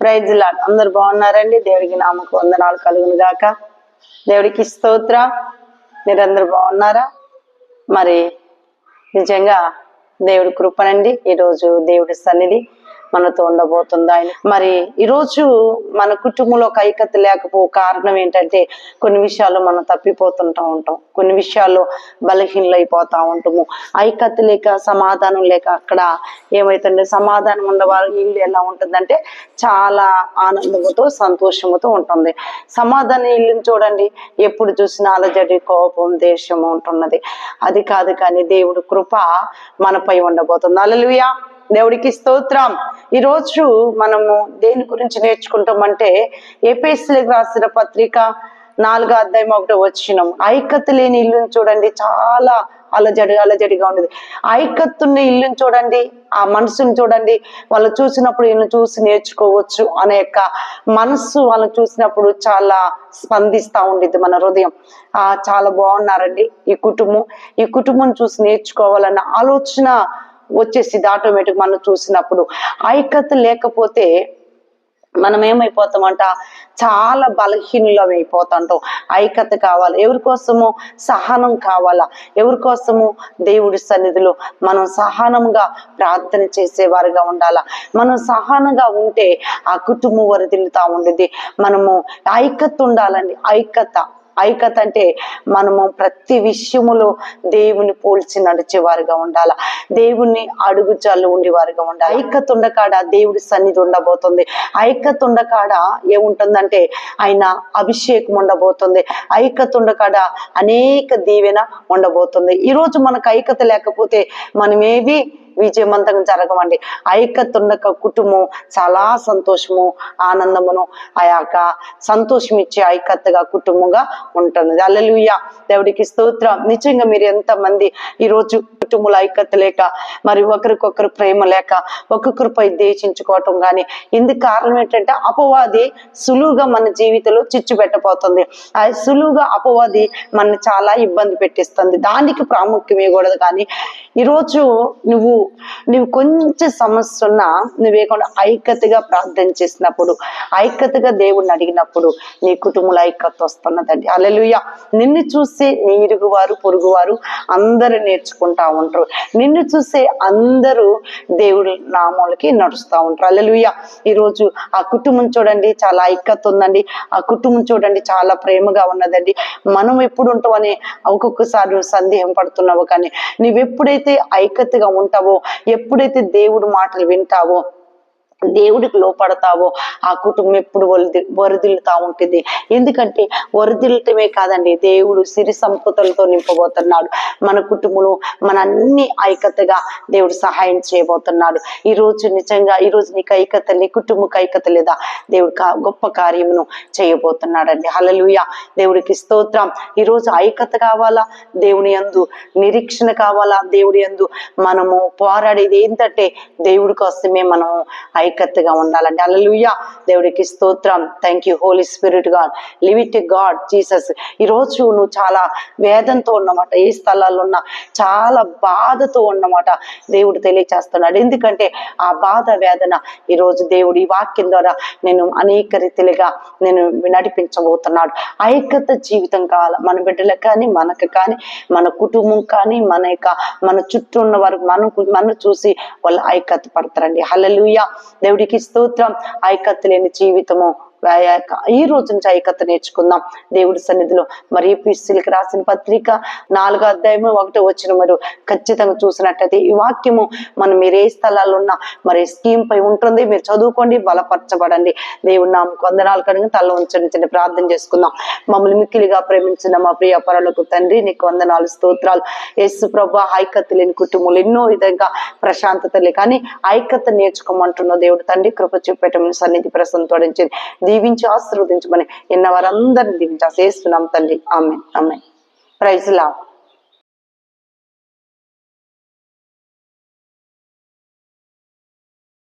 Praise lord అందరు బాగున్నారండి? దేవుడికి నామకు వందనాలు కలుగును గాక. దేవుడికి స్తోత్ర. మీరందరూ బాగున్నారా? మరి నిజంగా దేవుడి కృపనండి. ఈరోజు దేవుడి సన్నిధి. మనతో ఉండబోతుంది? ఆయన మరి ఈరోజు మన కుటుంబంలో ఒక ఐక్యత లేకపో కారణం ఏంటంటే కొన్ని విషయాలు మనం తప్పిపోతుంటా ఉంటాం. కొన్ని విషయాల్లో బలహీనలైపోతా ఉంటాము. ఐక్యత లేక సమాధానం లేక అక్కడ ఏమైతుందంటే సమాధానం ఉండవారు ఇల్లు ఎలా ఉంటుందంటే చాలా ఆనందంతో సంతోషముతో ఉంటుంది. సమాధానం ఇల్లుని చూడండి. ఎప్పుడు చూసినా అలజడి కోపం దేశము ఉంటున్నది. అది కాదు కానీ దేవుడు కృప మనపై ఉండబోతుంది. అలలుయా దేవుడికి స్తోత్రం. ఈరోజు మనము దేని గురించి నేర్చుకుంటామంటే ఏపీఎస్సీలకు రాసిన పత్రిక నాలుగో అధ్యాయం ఒకటి వచ్చినాం ఐక్యత లేని ఇల్లుని చూడండి చాలా అలజడి అలజడిగా ఉండేది ఐకత్తున్న ఇల్లుని చూడండి ఆ మనసుని చూడండి వాళ్ళు చూసినప్పుడు వీళ్ళని చూసి నేర్చుకోవచ్చు అనే యొక్క మనస్సు వాళ్ళని చూసినప్పుడు చాలా స్పందిస్తూ ఉండేది మన హృదయం. ఆ చాలా బాగున్నారండి ఈ కుటుంబం. ఈ కుటుంబం చూసి నేర్చుకోవాలన్న ఆలోచన వచ్చేసింది ఆటోమేటిక్ మనం చూసినప్పుడు. ఐక్యత లేకపోతే మనం ఏమైపోతామంట చాలా బలహీనులం అయిపోతాంటాం ఐక్యత కావాలి. ఎవరి కోసము? సహనం కావాలా? ఎవరి కోసము? దేవుడి సన్నిధిలో మనం సహనంగా ప్రార్థన చేసేవారుగా ఉండాలా? మనం సహనంగా ఉంటే ఆ కుటుంబం వరదిల్లుతా ఉండేది మనము ఐక్యత ఉండాలండి. ఐక్యత. ఐకత అంటే మనము ప్రతి విషయములో దేవుని పోల్చి నడిచేవారుగా ఉండాల. దేవుణ్ణి అడుగుజాలు ఉండేవారుగా ఉండాలి. ఐక్యత ఉండకాడ దేవుడి సన్నిధి ఉండబోతుంది. ఐక్యత ఉండకాడ ఏముంటుందంటే ఆయన అభిషేకం ఉండబోతుంది. ఐక్యత ఉండకాడ అనేక దీవెన ఉండబోతుంది. ఈరోజు మనకు ఐక్యత లేకపోతే మనమేవి విజయవంతంగా జరగమండి. ఐక్యత కుటుంబం చాలా సంతోషము ఆనందమును ఆ యొక్క సంతోషం ఇచ్చే ఐక్యతగా కుటుంబంగా ఉంటుంది అల్లెలుయ్య దేవుడికి స్తోత్రం. నిజంగా మీరు ఎంతమంది ఈరోజు కుటుంబంలో ఐక్యత లేక మరి ఒకరికొకరు ప్రేమ లేక ఒక్కొక్కరిపై దేశించుకోవటం కానీ ఇందుకు కారణం ఏంటంటే అపవాది సులువుగా మన జీవితంలో చిచ్చు పెట్టబోతుంది. ఆ సులువుగా అపవాది మన చాలా ఇబ్బంది పెట్టిస్తుంది. దానికి ప్రాముఖ్యం ఇవ్వకూడదు కానీ ఈరోజు నువ్వు నువ్వు కొంచెం సమస్య ఉన్నా నువ్వేకుండా ఐక్యతగా ప్రార్థన చేసినప్పుడు ఐక్యతగా దేవుణ్ణి అడిగినప్పుడు నీ కుటుంబంలో ఐక్యత వస్తున్నదండి. అలలుయ నిన్ను చూసి నీ ఇరుగువారు పొరుగువారు అందరూ నేర్చుకుంటా ఉంటారు. నిన్ను చూసే అందరూ దేవుడు నామాలకి నడుస్తూ ఉంటారు. అల్లెలుయ్య ఈరోజు ఆ కుటుంబం చూడండి చాలా ఐక్యత ఉందండి. ఆ కుటుంబం చూడండి చాలా ప్రేమగా ఉన్నదండి. మనం ఎప్పుడు ఉంటామని ఒక్కొక్కసారి సందేహం పడుతున్నావు కానీ నువ్వెప్పుడైతే ఐక్యతగా ఉంటావో ఎప్పుడైతే దేవుడు మాటలు వింటావో దేవుడికి లోపడతావో ఆ కుటుంబం ఎప్పుడు వరిది వరదిల్లుతా ఉంటుంది. ఎందుకంటే వరదిల్లటమే కాదండి దేవుడు సిరి సంపదలతో నింపబోతున్నాడు. మన కుటుంబంలో మన అన్ని ఐక్యతగా దేవుడు సహాయం చేయబోతున్నాడు. ఈ రోజు నిజంగా ఈ రోజు నీకు ఐక్యత నీ కుటుంబకు ఐక్యత లేదా? దేవుడు కా- గొప్ప కార్యమును చేయబోతున్నాడండి. హలలుయ దేవుడికి స్తోత్రం. ఈ రోజు ఐక్యత కావాలా? దేవుని యందు నిరీక్షణ కావాలా? దేవుడి యందు మనము పోరాడేది ఏంటంటే దేవుడి కోసమే మనము ఐకత్తుగా ఉండాలండి. అలలుయ దేవుడికి స్తోత్రం. Thank you Holy Spirit God live it God Jesus ఈ రోజు నువ్వు చాలా వేదంతో ఉన్నమాట. ఏ స్థలాల్లో ఉన్నా చాలా బాధతో ఉన్నమాట దేవుడు తెలియచేస్తున్నాడు. ఎందుకంటే ఆ బాధ వేదన ఈ రోజు దేవుడు ఈ వాక్యం ద్వారా నేను అనేక రీతిలుగా నేను నడిపించబోతున్నాడు. ఐక్యత జీవితం కావాలి? మన బిడ్డలకు కానీ మనకు కానీ మన కుటుంబం కానీ మన యొక్క మన చుట్టూ ఉన్న వారు మనం మనం చూసి వాళ్ళు ఐక్యత పడతారండి. హలలుయ దేవుడికి స్తోత్రం. ఐకత్తు లేని జీవితము ఈ రోజు నుంచి ఐకత నేర్చుకుందాం. దేవుడి సన్నిధిలో మరి పిస్సులకి రాసిన పత్రిక నాలుగో అధ్యాయము ఒకటో వచ్చిన మరి ఖచ్చితంగా చూసినట్టయితే ఈ వాక్యము మనం మీరు ఏ స్థలాల్లో ఉన్నా మరి స్కీమ్ పై ఉంటుంది మీరు చదువుకోండి బలపరచబడండి. దేవుడి నామ కొందనాలు కనుక తల ఉంచండి చిన్న ప్రార్థన చేసుకుందాం. మమ్మల్ని మిక్కిలిగా ప్రేమించిన మా ప్రియ పరులకు తండ్రి నీకు వందనాలు స్తోత్రాలు. యేసు ప్రభా ఐకత లేని కుటుంబాలు ఎన్నో విధంగా ప్రశాంతత లే. కానీ ఐకత నేర్చుకోమంటున్న దేవుడు తండ్రి కృప చూపెట్టమని సన్నిధి ప్రసంతోడించింది దీవించి ఆశీర్వదించమని. నిన్న వారందరిని దీవించి చేస్తున్నాం తండ్రి ఆమె ఆమె ప్రైజ్ లా